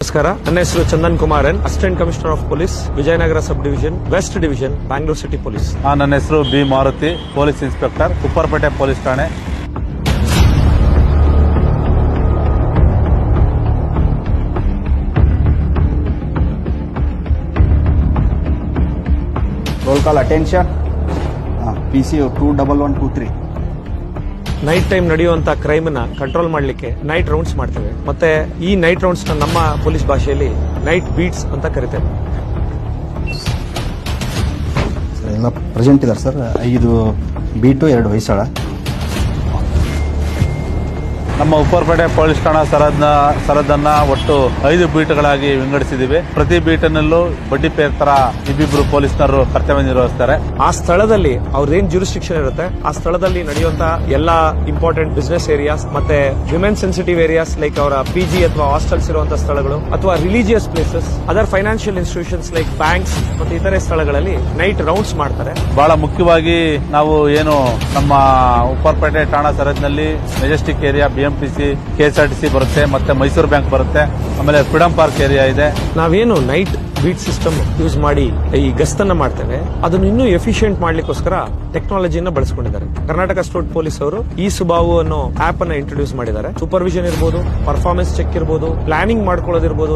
ನಮಸ್ಕಾರ ನನ್ನ ಹೆಸರು Chandan Kumar N assistant commissioner of police Vijayanagara sub division west division Bangalore city police ಆ, ನನ್ನ ಹೆಸರು B Maruthi police inspector Upparpete police ಠಾಣೆ roll call attention uh, pcu 21123 night time ನಡೆಯುವಂತ ಕ್ರೈಮ್ನ control ಮಾಡಲಿಕ್ಕೆ night rounds ಮಾಡ್ತೇವೆ. ಮತ್ತೆ ಈ night ರೌಂಡ್ಸ್ನ ನಮ್ಮ ಪೊಲೀಸ್ ಭಾಷೆಯಲ್ಲಿ ನೈಟ್ ಬೀಟ್ಸ್ ಅಂತ ಕರಿತೇವೆ. ಎಲ್ಲ ಪ್ರೆಸೆಂಟ್ ಇದ್ದಾರೆ ಸರ್. ಐದು ಬೀಟು ಎರಡು ಹೊಯ್ಸಳ. ನಮ್ಮ ಉಪ್ಪರ್ಪೇಟೆ ಪೊಲೀಸ್ ಠಾಣಾ ಸರದ್ನ ಸರದನ್ನ ಒಟ್ಟು ಐದು ಬೀಟ್ಗಳಾಗಿ ವಿಂಗಡಿಸಿದ್ದೀವಿ. ಪ್ರತಿ ಬೀಟನಲ್ಲೂ ಬಡ್ಡಿ ತರ ಇಬ್ಬಿಬ್ರು ಪೊಲೀಸ್ನರು ಕರ್ತವ್ಯ ನಿರ್ವಹಿಸ್ತಾರೆ. ಆ ಸ್ಥಳದಲ್ಲಿ ಅವ್ರದೇನ್ ಜೂರಿಸ್ಟಿಕ್ಷನ್ ಇರುತ್ತೆ ಆ ಸ್ಥಳದಲ್ಲಿ ನಡೆಯುವಂತಹ ಎಲ್ಲಾ ಇಂಪಾರ್ಟೆಂಟ್ ಬಿಸ್ನೆಸ್ ಏರಿಯಾಸ್ ಮತ್ತೆ ವಿಮೆನ್ ಸೆನ್ಸಿಟಿವ್ ಏರಿಯಾಸ್ ಲೈಕ್ ಅವರ ಪಿ ಜಿ ಅಥವಾ ಹಾಸ್ಟೆಲ್ಸ್ ಇರುವಂತಹ ಸ್ಥಳಗಳು ಅಥವಾ religious places other financial institutions like banks ಮತ್ತೆ ಇತರೆ ಸ್ಥಳಗಳಲ್ಲಿ ನೈಟ್ ರೌಂಡ್ಸ್ ಮಾಡ್ತಾರೆ. ಬಹಳ ಮುಖ್ಯವಾಗಿ ನಾವು ಏನು ನಮ್ಮ ಉಪ್ಪರ್ಪೇಟೆ ಠಾಣಾ ಸರದ್ನಲ್ಲಿ ಮೆಜೆಸ್ಟಿಕ್ ಏರಿಯಾ ಬಿಎಂಟಿಸಿ ಕೆಎಸ್ಆರ್ಟಿಸಿ ಬರುತ್ತೆ, ಮತ್ತೆ ಮೈಸೂರು ಬ್ಯಾಂಕ್ ಬರುತ್ತೆ. ಆಮೇಲೆ ಫ್ರೀಡಂ ಪಾರ್ಕ್ ಏರಿಯಾ ಇದೆ. ನಾವೇನು ನೈಟ್ ಬೀಟ್ ಸಿಸ್ಟಮ್ ಯೂಸ್ ಮಾಡಿ ಈ ಗಸ್ತನ್ನ ಮಾಡ್ತೇವೆ. ಅದನ್ನು ಇನ್ನೂ ಎಫಿಷಿಯಂಟ್ ಮಾಡ್ಲಿಕ್ಕೋಸ್ಕರ ಟೆಕ್ನಾಲಜಿನ ಬಳಸ್ಕೊಂಡಿದ್ದಾರೆ. ಕರ್ನಾಟಕ ಸ್ಟೇಟ್ ಪೊಲೀಸ್ ಅವರು ಈ ಸುಬಾವು ಅನ್ನೋ ಆಪ್ ಅನ್ನ ಇಂಟ್ರೊಡ್ಯೂಸ್ ಮಾಡಿದ್ದಾರೆ. ಸೂಪರ್ವಿಷನ್ ಇರ್ಬೋದು ಪರ್ಫಾರ್ಮೆನ್ಸ್ ಚೆಕ್ ಇರ್ಬೋದು ಪ್ಲಾನಿಂಗ್ ಮಾಡ್ಕೊಳ್ಳೋದಿರ್ಬೋದು.